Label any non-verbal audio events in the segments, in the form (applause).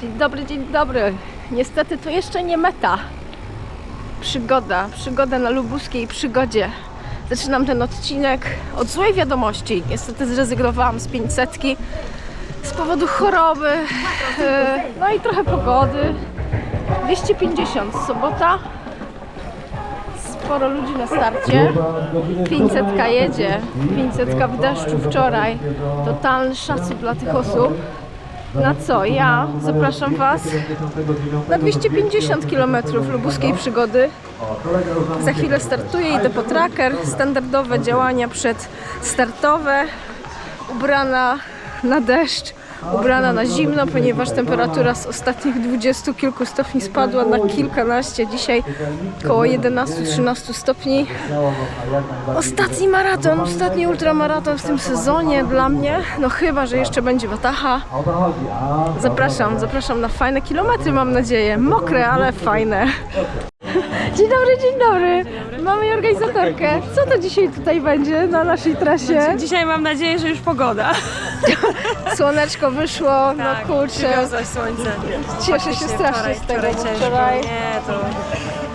Dzień dobry, dzień dobry. Niestety to jeszcze nie meta. Przygoda, przygoda na lubuskiej przygodzie. Zaczynam ten odcinek od złej wiadomości. Niestety zrezygnowałam z 500 z powodu choroby, e, no i trochę pogody. 250 sobota. Sporo ludzi na starcie. 500 jedzie. 500 w deszczu wczoraj. Totalny szacun dla tych osób. Na co? Ja zapraszam Was na 250 km lubuskiej przygody. Za chwilę startuję, idę po tracker. Standardowe działania przedstartowe. Ubrana na deszcz, ubrana na zimno, ponieważ temperatura z ostatnich dwudziestu kilku stopni spadła na kilkanaście. Dzisiaj około 11-13 stopni. Ostatni maraton, ostatni ultramaraton w tym sezonie dla mnie. No chyba, że jeszcze będzie Wataha. Zapraszam, zapraszam na fajne kilometry, mam nadzieję. Mokre, ale fajne. Dzień dobry, dzień dobry. Mamy organizatorkę. Co to dzisiaj tutaj będzie na naszej trasie? Dzisiaj mam nadzieję, że już pogoda. (laughs) Słoneczko wyszło, no kurczę. Przywiozłaś słońce. Cieszę się strasznie z tego, wczoraj bo wczoraj. Nie, to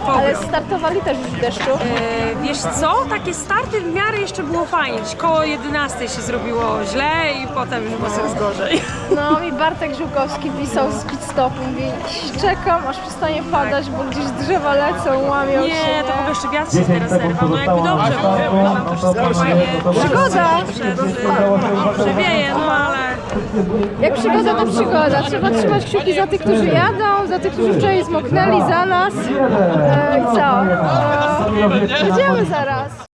Ale startowali też w deszczu. E, Wiesz co, takie starty w miarę jeszcze było fajnie. Koło 11 się zrobiło źle i potem już było coraz gorzej. No i Bartek Żółkowski pisał z pit stopu. Mówi, czekam aż przestanie padać, bo gdzieś drzewa lecą, łamią się. Nie, to w ogóle jeszcze wiatr się teraz zerwał. No jakby dobrze, bo nam to wszystko fajnie Przygoda. przewieje, no ale Jak przygoda, to przygoda. Trzeba trzymać kciuki za tych, którzy jadą, za tych, którzy wczoraj zmoknęli, za nas. E, I co? E, jedziemy zaraz.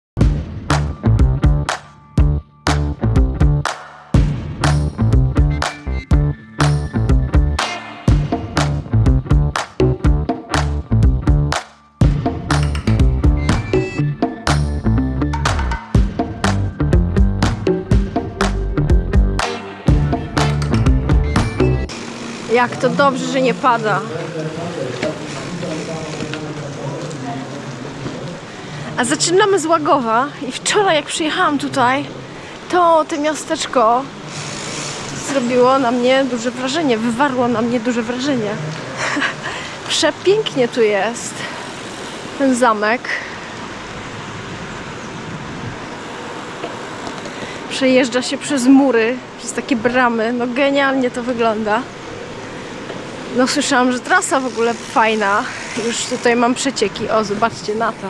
Jak to dobrze, że nie pada. A zaczynamy z Łagowa i wczoraj jak przyjechałam tutaj, to to miasteczko zrobiło na mnie duże wrażenie, wywarło na mnie duże wrażenie. (laughs) Przepięknie tu jest ten zamek. Przejeżdża się przez mury, przez takie bramy. No genialnie to wygląda. No słyszałam, że trasa w ogóle fajna. Już tutaj mam przecieki. O, zobaczcie na to.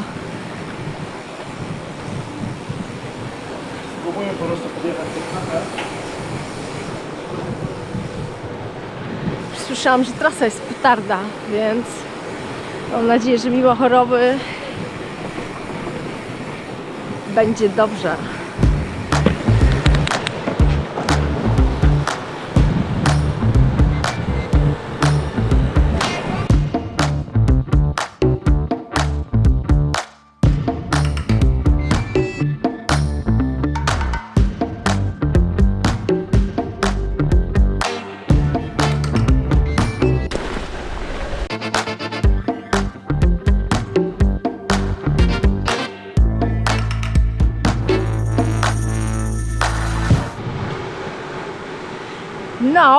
Spróbuję po prostu podjechać do. Słyszałam, że trasa jest petarda, więc mam nadzieję, że mimo choroby będzie dobrze.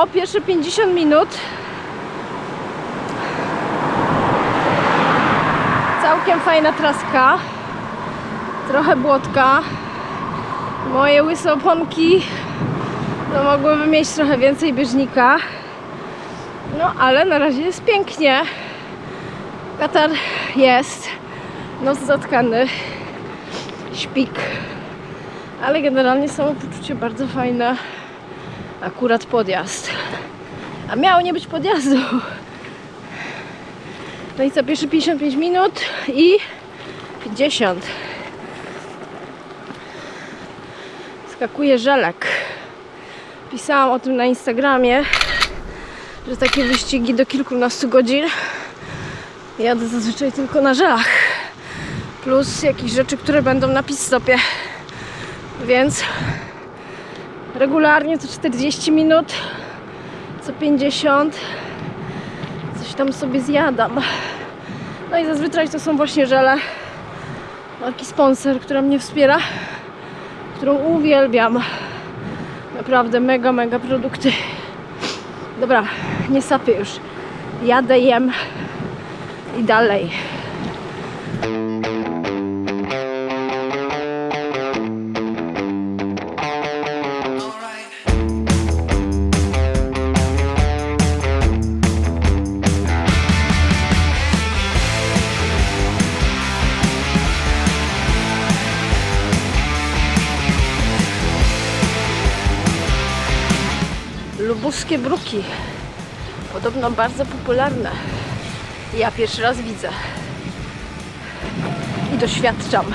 Pierwsze 50 minut. Całkiem fajna traska. Trochę błotka. Moje łyse oponki no, mogłyby mieć trochę więcej bieżnika. No, ale na razie jest pięknie. Katar jest. Nos zatkany. Śpik. Ale generalnie samopoczucie bardzo fajne akurat podjazd. A miało nie być podjazdu. No i co, pierwsze 55 minut i 50. Skakuje żelek. Pisałam o tym na Instagramie, że takie wyścigi do kilkunastu godzin jadę zazwyczaj tylko na żelach. Plus jakieś rzeczy, które będą na pit stopie. Więc regularnie co 40 minut, co 50 coś tam sobie zjadam. No i zazwyczaj to są właśnie żele. Taki sponsor, która mnie wspiera, którą uwielbiam. Naprawdę mega, mega produkty. Dobra, nie sapię już. Jadę, jem i dalej. Lubuskie bruki. Podobno bardzo popularne. Ja pierwszy raz widzę. I doświadczam.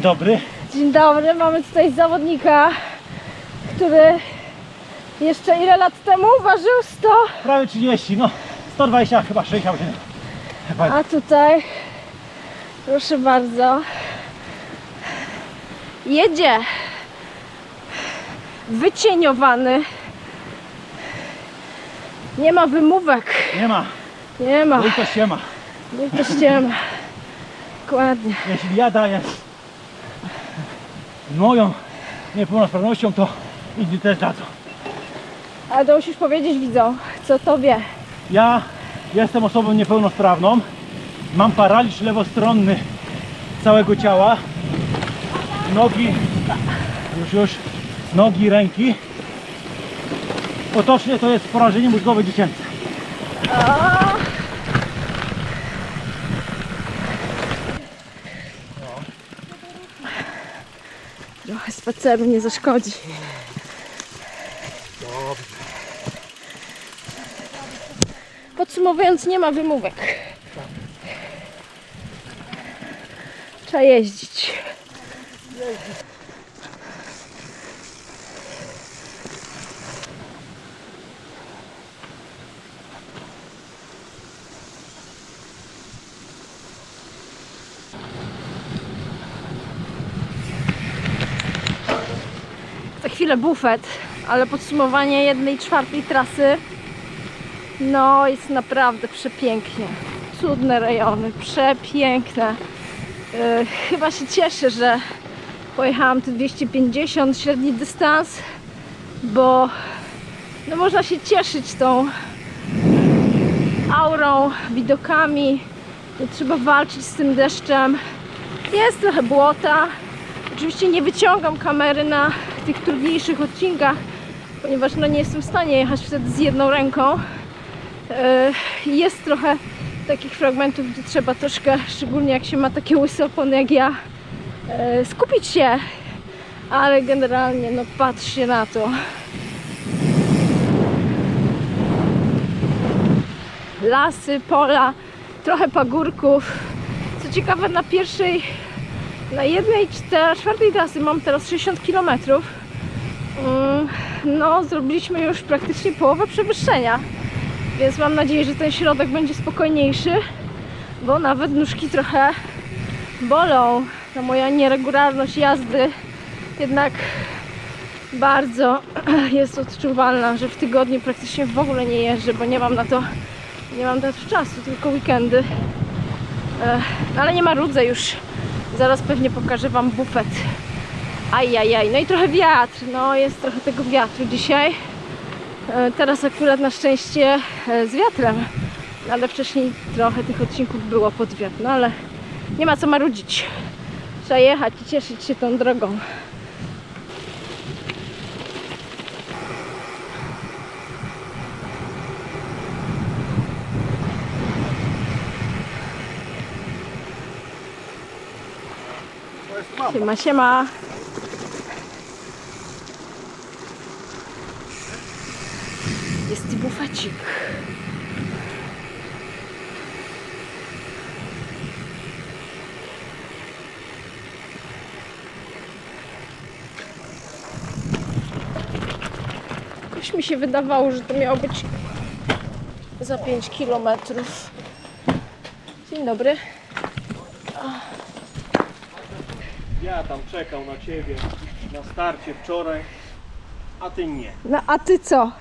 Dobry. dzień dobry. Mamy tutaj zawodnika, który jeszcze ile lat temu ważył 100, Prawie 30, no 120 chyba 68. Chyba. a tutaj proszę bardzo jedzie wycieniowany. Nie ma wymówek. Nie ma, Nie ma. tylko się ma. Niech to ściema. Dokładnie. Jeśli ja daję moją niepełnosprawnością, to inni też dadzą. Ale to musisz powiedzieć widzom, co tobie. Ja jestem osobą niepełnosprawną. Mam paraliż lewostronny całego ciała. Nogi, już już, nogi, ręki. Potocznie to jest porażenie mózgowe dziecięce. Trochę spaceru nie zaszkodzi. Podsumowując, nie ma wymówek. Trzeba jeździć. Za chwilę bufet, ale podsumowanie jednej czwartej trasy no jest naprawdę przepięknie. Cudne rejony, przepiękne. Yy, chyba się cieszę, że pojechałam tu 250 średni dystans, bo no można się cieszyć tą aurą, widokami. Nie trzeba walczyć z tym deszczem. Jest trochę błota, Oczywiście nie wyciągam kamery na tych trudniejszych odcinkach, ponieważ no nie jestem w stanie jechać wtedy z jedną ręką. Yy, Jest trochę takich fragmentów, gdzie trzeba troszkę, szczególnie jak się ma takie łyse opony jak ja, yy, skupić się. Ale generalnie, no patrzcie na to. Lasy, pola, trochę pagórków. Co ciekawe, na pierwszej na jednej czwartej trasy mam teraz 60 km. No, zrobiliśmy już praktycznie połowę przewyższenia, więc mam nadzieję, że ten środek będzie spokojniejszy, bo nawet nóżki trochę bolą. Ta moja nieregularność jazdy jednak bardzo (clears throat) jest odczuwalna, że w tygodniu praktycznie w ogóle nie jeżdżę, bo nie mam na to nie mam na to czasu, tylko weekendy. E, Ale nie ma rudze już. Zaraz pewnie pokażę Wam bufet. Ajajaj. No i trochę wiatr. No jest trochę tego wiatru dzisiaj. E, Teraz akurat na szczęście e, z wiatrem. Ale wcześniej trochę tych odcinków było pod wiatr. No ale nie ma co marudzić. Trzeba jechać i cieszyć się tą drogą. Siema, siema. Bufecik. Coś mi się wydawało, że to miało być za 5 kilometrów. Dzień dobry. Ja tam czekał na ciebie na starcie wczoraj, a ty nie. No a ty co?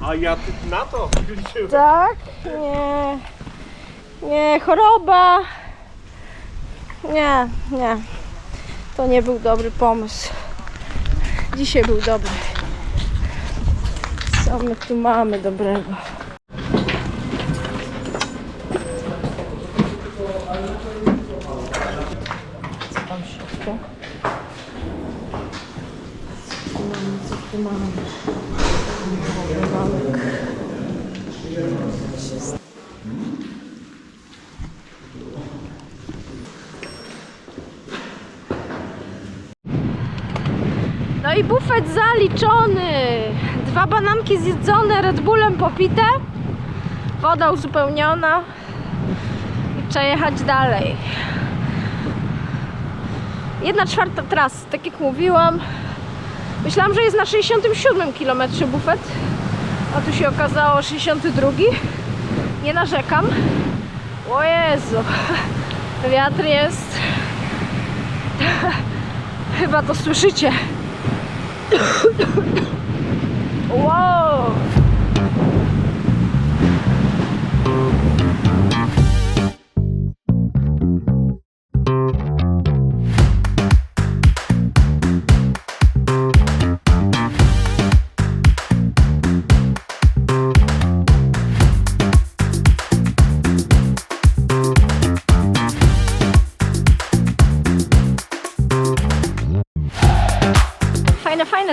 A ja ty na to. Tak? Nie. Nie, choroba. Nie, nie. To nie był dobry pomysł. Dzisiaj był dobry. Co my tu mamy dobrego? Co tam w środku? Co tu mamy? Co tu mamy? Mamy I bufet zaliczony. Dwa bananki zjedzone, Red Bullem popite. Woda uzupełniona. I trzeba jechać dalej. Jedna czwarta trasy, tak jak mówiłam. Myślałam, że jest na 67 km bufet. A tu się okazało 62. Nie narzekam. O Jezu. Wiatr jest. (laughs) Chyba to słyszycie. Whoa!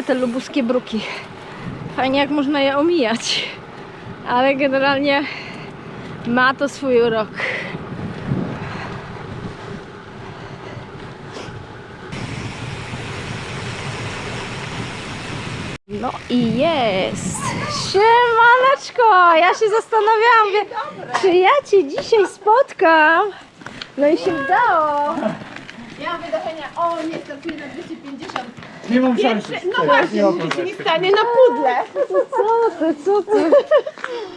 Te lubuskie bruki. Fajnie jak można je omijać. Ale generalnie ma to swój urok. No i jest. Siemaneczko! Ja się zastanawiałam, wie, czy ja Cię dzisiaj spotkam. No i się udało. Do Henia, o nie, startuję na 250. Nie mam Pierwszy, szans. no właśnie, mi stanie na pudle. Co ty, co ty?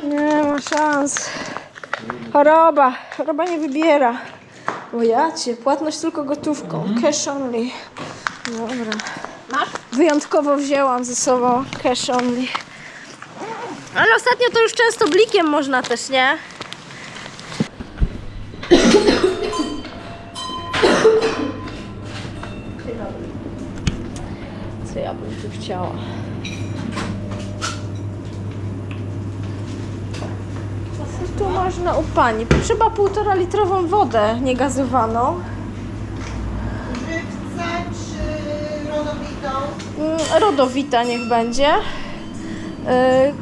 Nie ma szans. Choroba. Choroba nie wybiera. O ja cię, płatność tylko gotówką. Cash only. Dobra. Masz? Wyjątkowo wzięłam ze sobą cash only. Ale ostatnio to już często blikiem można też, nie? Bym tu można u pani? Trzeba półtora litrową wodę niegazowaną. Żywce czy rodowitą? Mm, Rodowita niech będzie. Yy,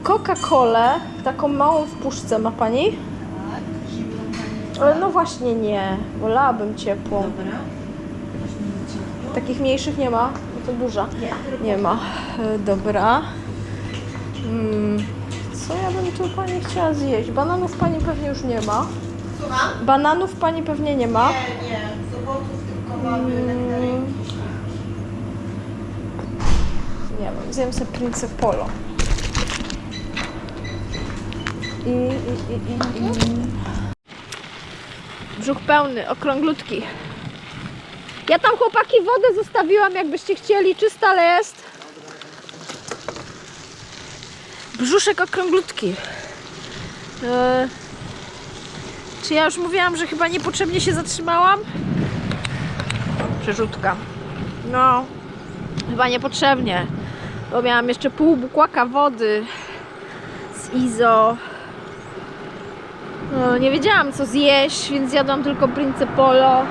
Coca-Colę, taką małą w puszce ma pani? Ale No właśnie nie, wolałabym ciepłą. Takich mniejszych nie ma? To duża. Nie ma. Yy, Dobra. Mm, Co ja bym tu pani chciała zjeść? Bananów pani pewnie już nie ma. Słucham? Bananów pani pewnie nie ma. Nie, nie. W sobotę tylko mamy. Mm. Nie wiem, zjem sobie Prince Polo. I, i, i, i, i. Brzuch pełny, okrąglutki. Ja tam chłopaki wodę zostawiłam, jakbyście chcieli, czysta, ale jest. Brzuszek okrąglutki. E, czy ja już mówiłam, że chyba niepotrzebnie się zatrzymałam? Przerzutka. No, chyba niepotrzebnie. Bo miałam jeszcze pół bukłaka wody z Izo. No, nie wiedziałam co zjeść, więc jadłam tylko Prince Polo.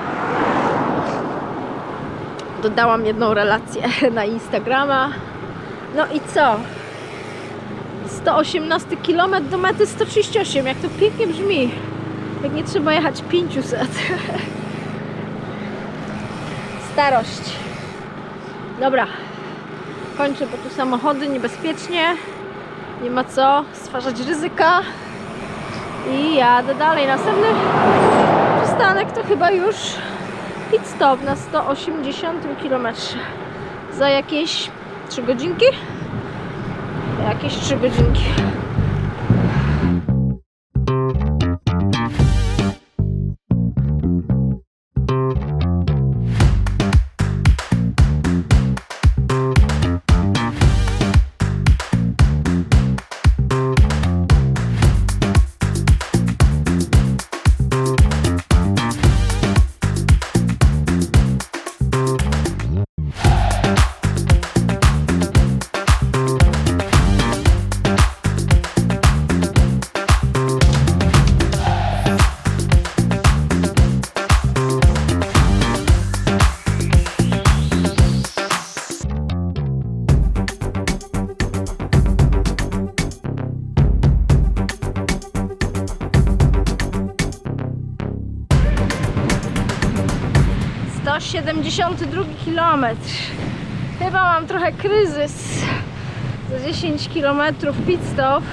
Dodałam jedną relację (laughs) na Instagrama. No i co? 118 km do mety 138. Jak to pięknie brzmi. Jak nie trzeba jechać 500. (laughs) Starość. Dobra. Kończę, bo tu samochody niebezpiecznie. Nie ma co stwarzać ryzyka. I jadę dalej. Następny przystanek to chyba już pit stop na 180 km. Za jakieś 3 godzinki. Jakieś 3 godzinki. 52 km. Chyba mam trochę kryzys za 10 km pit stop,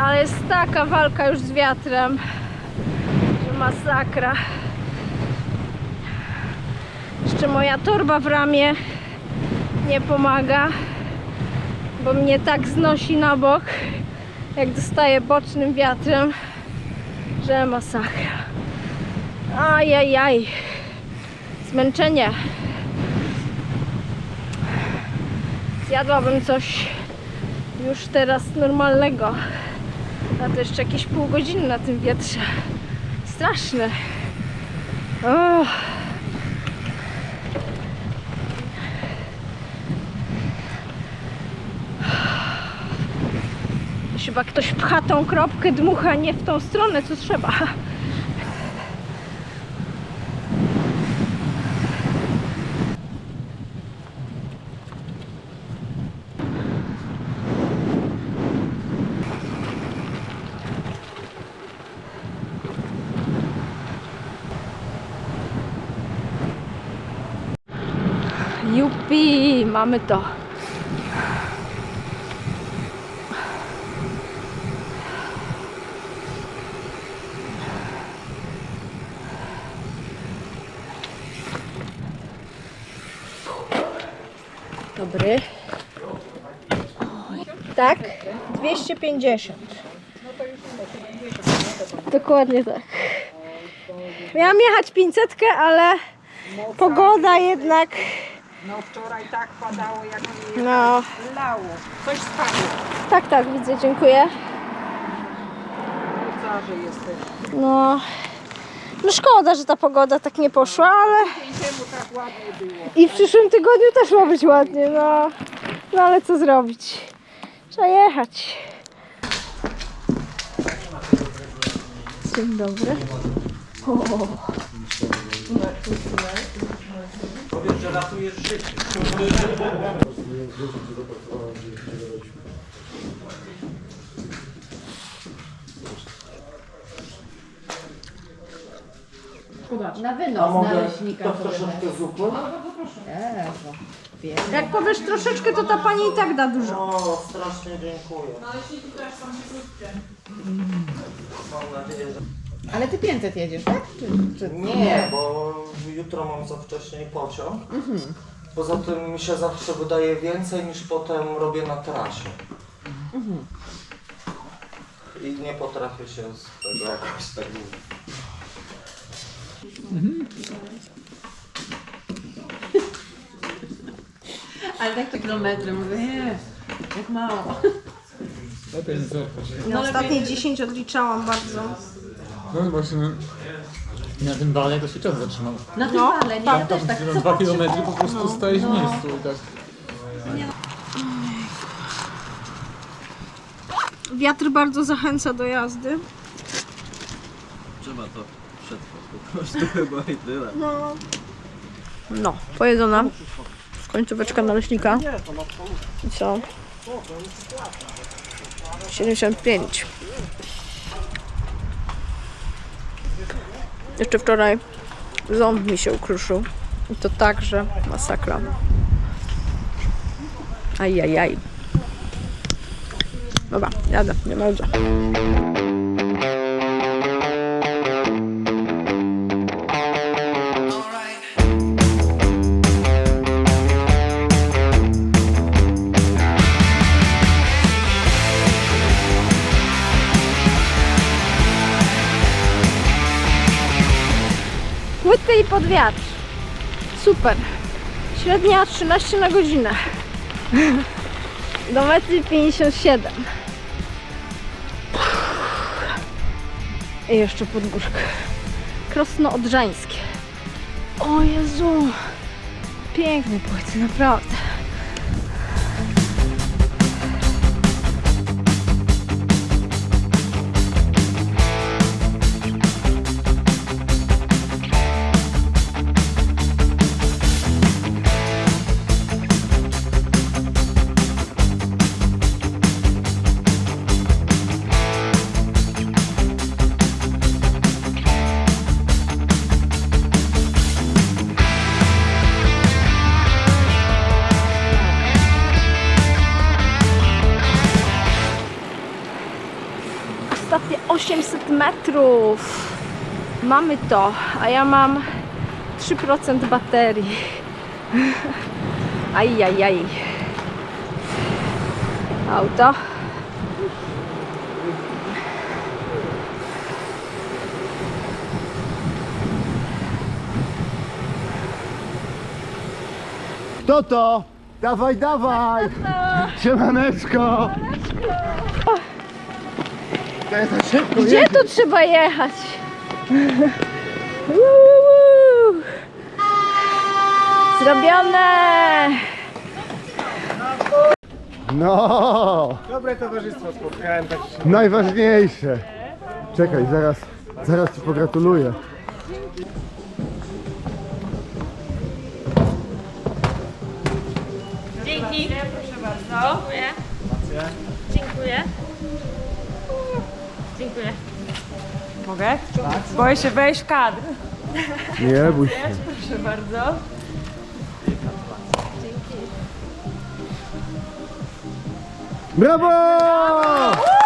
ale jest taka walka już z wiatrem, że masakra. Jeszcze moja torba w ramię nie pomaga, bo mnie tak znosi na bok, jak dostaję bocznym wiatrem, że masakra. Ajajaj. Aj, aj. Zmęczenie. Zjadłabym coś już teraz normalnego. A to jeszcze jakieś pół godziny na tym wietrze. Straszne. O. Chyba ktoś pcha tą kropkę, dmucha nie w tą stronę, co trzeba. Mamy to. Dobry. Tak? 250. Dokładnie tak. Miałam jechać 500, ale pogoda jednak. No wczoraj tak padało, jak mi No, lało. Coś spadło. tak, tak, widzę, dziękuję. Jesteś. No, no szkoda, że ta pogoda tak nie poszła, ale Czemu tak ładnie było? i w przyszłym tygodniu też ma być ładnie, no. No ale co zrobić? Trzeba jechać. Dzień dobry. O. Powiedz, że ratujesz życie. Na wynos naleśnika. To troszeczkę zupy? Jak powiesz troszeczkę, to ta pani i tak da dużo. O, strasznie dziękuję. Mam nadzieję, że... Ale ty 500 jedziesz, tak? Czy, czy... Nie, bo jutro mam za wcześnie pociąg. Poza tym mi się zawsze wydaje więcej niż potem robię na trasie. I nie potrafię się z tego jakoś tak (laughs) Ale tak to kilometry, mówię, nie, jak mało. Ja ostatnie 10 odliczałam bardzo. No właśnie na tym wale to się czas zatrzymał. Na tym wale, nie? Ja Tam też tak dwa co kilometry po prostu stajesz w miejscu i tak. Wiatr bardzo zachęca do jazdy. Trzeba to przetrwać po prostu (laughs) chyba i tyle. No. No, pojedzona. Końcóweczka naleśnika. I co? 75. Jeszcze wczoraj ząb mi się ukruszył. I to także masakra. Ajajaj. Dobra, jadę, nie bardzo. Wiatr. Super. Średnia 13 na godzinę. Do metry 57. I jeszcze podgórkę. Krosno Odrzańskie. O Jezu. Piękne płyty, naprawdę. 800 metrów. Mamy to, a ja mam 3% baterii. (laughs) Ajajaj. Auto. Kto to? Dawaj, dawaj! (laughs) Siemaneczko! To jest za szybko, Gdzie tu trzeba jechać? Uuu. Zrobione! No! Dobre towarzystwo spotkałem tak Najważniejsze! Czekaj, zaraz, zaraz ci pogratuluję. Dzięki. Proszę bardzo. Dziękuję. Dziękuję. Mogę? Boję się wejść w kadr. Nie bój się. Proszę bardzo. Brawo!